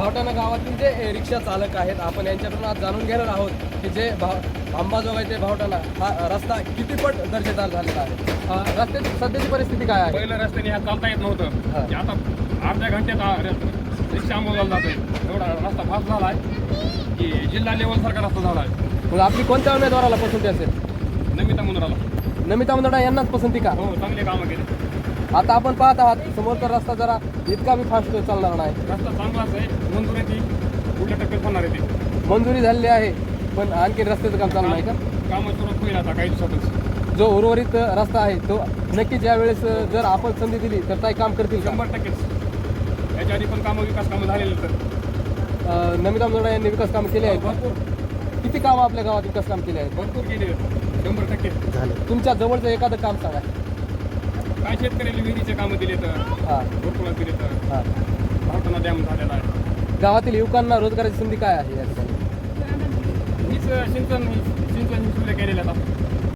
भावटाणा गावातील जे रिक्षा चालक आहेत आपण यांच्याकडून आज जाणून घेणार आहोत की जे भाव अंबाजोगाई ते भावटाणा हा रस्ता किती पट दर्जेदार झालेला आहे? रस्त्याची सध्याची परिस्थिती काय आहे? पहिलं रस्त्याने ह्या चालता येत हा. नव्हतं आता अर्ध्या घंट्यात रिक्षा अंबोजाला जातोय एवढा रस्ता फास्ट झाला आहे की जिल्हा लेवल सारखा रस्ता झाला आहे. मग आपली कोणत्या उमेदवाराला पसंती असेल? नमिता मुंद्राला. नमिता मुंदडा यांनाच पसंती का? हो चांगले कामं केले. आता आपण पाहत आहात समोरचा रस्ता जरा इतका बी फास्ट चालणार नाही. रस्ता चांगलाच आहे टप्प्यात होणार आहे ते? मंजुरी झालेली आहे पण आणखी रस्त्याचं काम चालू नाही का? कामं सुरुवात होईल आता काही दिवसातच. जो उर्वरित रस्ता आहे तो नक्कीच यावेळेस जर आपण संधी दिली तर काही काम करतील शंभर टक्केच. याच्या आधी पण कामं विकास कामं झालेली तर नमिता मुंदडा यांनी विकास काम केले आहेत. भरपूर. किती कामं आपल्या गावात विकास काम केले आहेत? भरपूर केले शंभर टक्के. झाले. तुमच्या जवळचं एखादं काम सांगा. काय शेतकऱ्याला विहिरीचे कामं दिले तर? हां. भरपूर दिले तर? हां. भावताना डॅम झालेला आहे. गावातील युवकांना रोजगाराची संधी काय आहे या ठिकाणी हीच सिंचन सिंचन